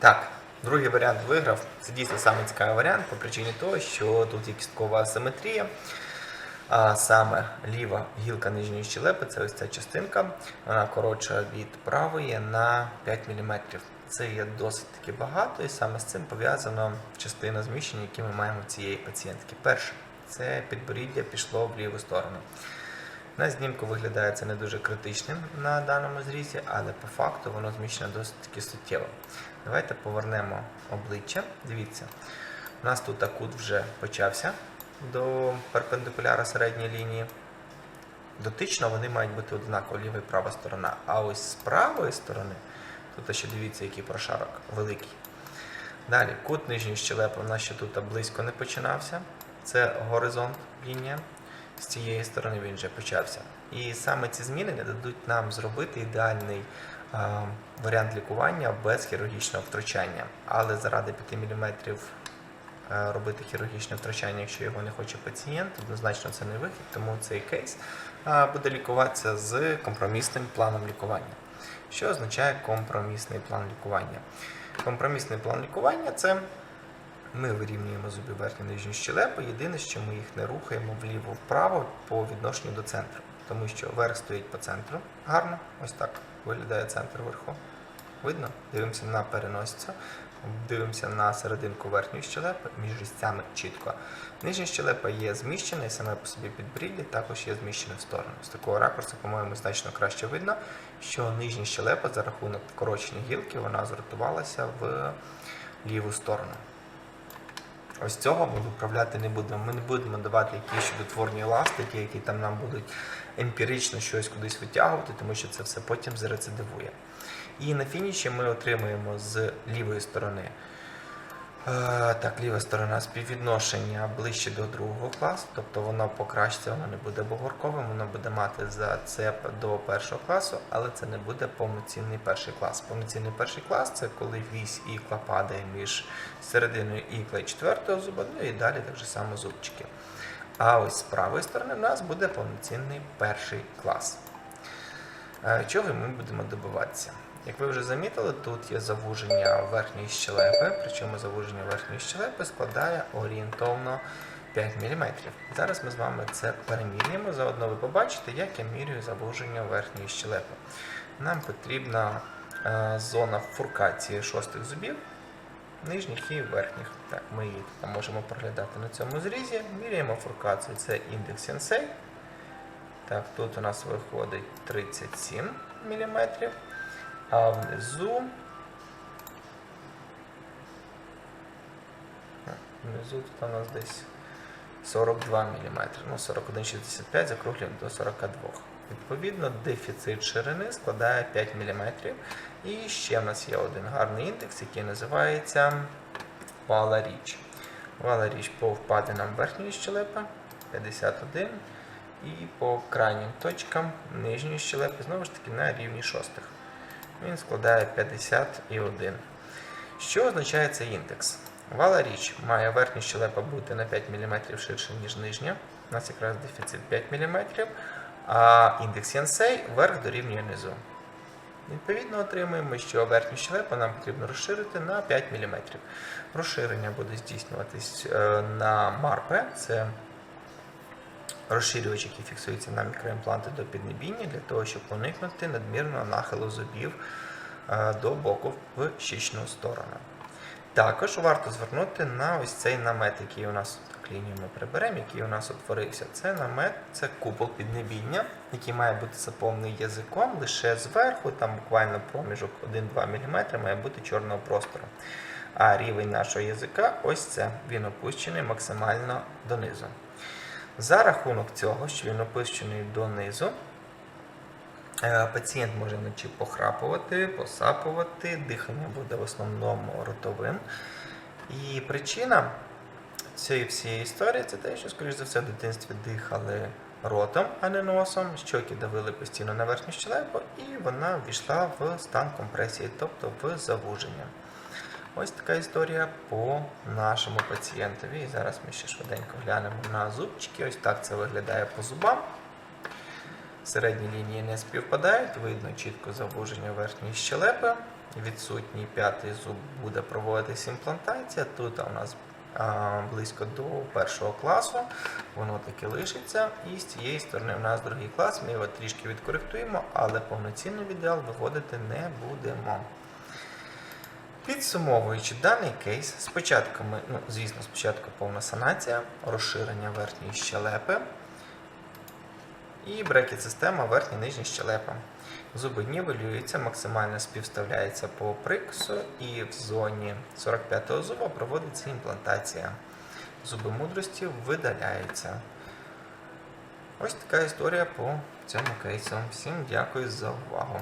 Так, другий варіант виграв. Це дійсно саме цікавий варіант по причині того, що тут є кісткова асиметрія. А саме ліва гілка нижньої щелепи, це ось ця частинка, вона коротша від правої на 5 мм. Це є досить таки багато, і саме з цим пов'язано частина зміщення, які ми маємо у цієї пацієнтки. Перше, це підборіддя пішло в ліву сторону. На знімку виглядає це не дуже критичним на даному зрізі, але по факту воно зміщено досить суттєво. Давайте повернемо обличчя. Дивіться, у нас тут акут вже почався до перпендикуляра середньої лінії. Дотично вони мають бути однаково ліва і права сторона. А ось з правої сторони, тут ще дивіться, який прошарок великий. Далі, кут нижньої щелепи у нас ще тут близько не починався. Це горизонт лінія. З цієї сторони він вже почався. І саме ці зміни не дадуть нам зробити ідеальний а, варіант лікування без хірургічного втручання. Але заради 5 мм робити хірургічне втручання, якщо його не хоче пацієнт, однозначно це не вихід, тому цей кейс буде лікуватися з компромісним планом лікування. Що означає компромісний план лікування? Компромісний план лікування це ми вирівнюємо зуби верхньої нижньої щелепи. Єдине, що ми їх не рухаємо вліво-вправо по відношенню до центру, тому що верх стоїть по центру гарно, ось так виглядає центр вверху. Видно? Дивимося на переносицю, дивимося на серединку верхньої щелепи, між різцями чітко. Нижня щелепа є зміщена і саме по собі підборіддя також є зміщена в сторону. З такого ракурсу, по-моєму, значно краще видно, що нижня щелепа за рахунок вкорочення гілки вона зротувалася в ліву сторону. Ось цього ми виправляти не будемо. Ми не будемо давати якісь чудотворні еластики, які там нам будуть емпірично щось кудись витягувати, тому що це все потім зарецидивує. І на фініші ми отримуємо з лівої сторони. Е, Так, ліва сторона співвідношення ближче до другого класу, тобто воно покращиться, воно не буде бугорковим, воно буде мати зацеп до першого класу, але це не буде повноцінний перший клас. Повноцінний перший клас це коли вісь ікла падає між серединою ікла і четвертого зуба, ну і далі так само зубчики. А ось з правої сторони в нас буде повноцінний перший клас. Е, Чого ми будемо добиватися? Як ви вже замітили, тут є завуження верхньої щелепи, причому завуження верхньої щелепи складає орієнтовно 5 мм. Зараз ми з вами це перемірюємо. Заодно ви побачите, як я міряю завуження верхньої щелепи. Нам потрібна е, зона фуркації шостих зубів, нижніх і верхніх. Так, ми її там можемо проглядати на цьому зрізі. Міряємо фуркацію. Це індекс Сенсей. Так, тут у нас виходить 37 мм, а внизу. Внизу тут у нас десь 42 мм. Ну, 41,65 закруглюємо до 42. Відповідно, дефіцит ширини складає 5 мм. І ще в нас є один гарний індекс, який називається вала річ. Вала річ по впадинам верхньої щелепи 51 і по крайнім точкам нижньої щелепи знову ж таки на рівні шостих. Він складає 51. Що означає цей індекс? Вала річ має верхня щелепа бути на 5 мм ширше, ніж нижня. У нас якраз дефіцит 5 мм. А індекс Янсей верх дорівнює низу. Відповідно, отримуємо, що верхню щелепу нам потрібно розширити на 5 мм. Розширення буде здійснюватись е, на марпе, це розширювач, який фіксується на мікроімпланти до піднебіння, для того, щоб уникнути надмірного нахилу зубів е, до боку в щічну сторону. Також варто звернути на ось цей намет, який у нас так лінію ми приберемо, який у нас утворився. Це намет, це купол піднебіння, який має бути заповнений язиком лише зверху, там буквально проміжок 1-2 мм має бути чорного простору. А рівень нашого язика ось це. Він опущений максимально донизу. За рахунок цього, що він опущений донизу, е, пацієнт може вночі похрапувати, посапувати, дихання буде в основному ротовим. І причина цієї всієї історії це те, що, скоріш за все, в дитинстві дихали ротом, а не носом, щоки давили постійно на верхню щелепу, і вона ввійшла в стан компресії, тобто в завуження. Ось така історія по нашому пацієнтові. І зараз ми ще швиденько глянемо на зубчики. Ось так це виглядає по зубам. Середні лінії не співпадають, видно чітко завуження верхньої щелепи. відсутній п'ятий зуб буде проводитись імплантація. Тут у нас а, близько до першого класу, воно таки лишиться. І з цієї сторони у нас другий клас, ми його трішки відкоректуємо, але повноцінно в ідеал виводити не будемо. Підсумовуючи даний кейс, спочатку ми, ну, звісно, спочатку повна санація, розширення верхньої щелепи і брекет-система верхньої нижньої щелепи. Зуби нівелюються, максимально співставляється по прикусу і в зоні 45-го зуба проводиться імплантація. Зуби мудрості видаляються. Ось така історія по цьому кейсу. Всім дякую за увагу.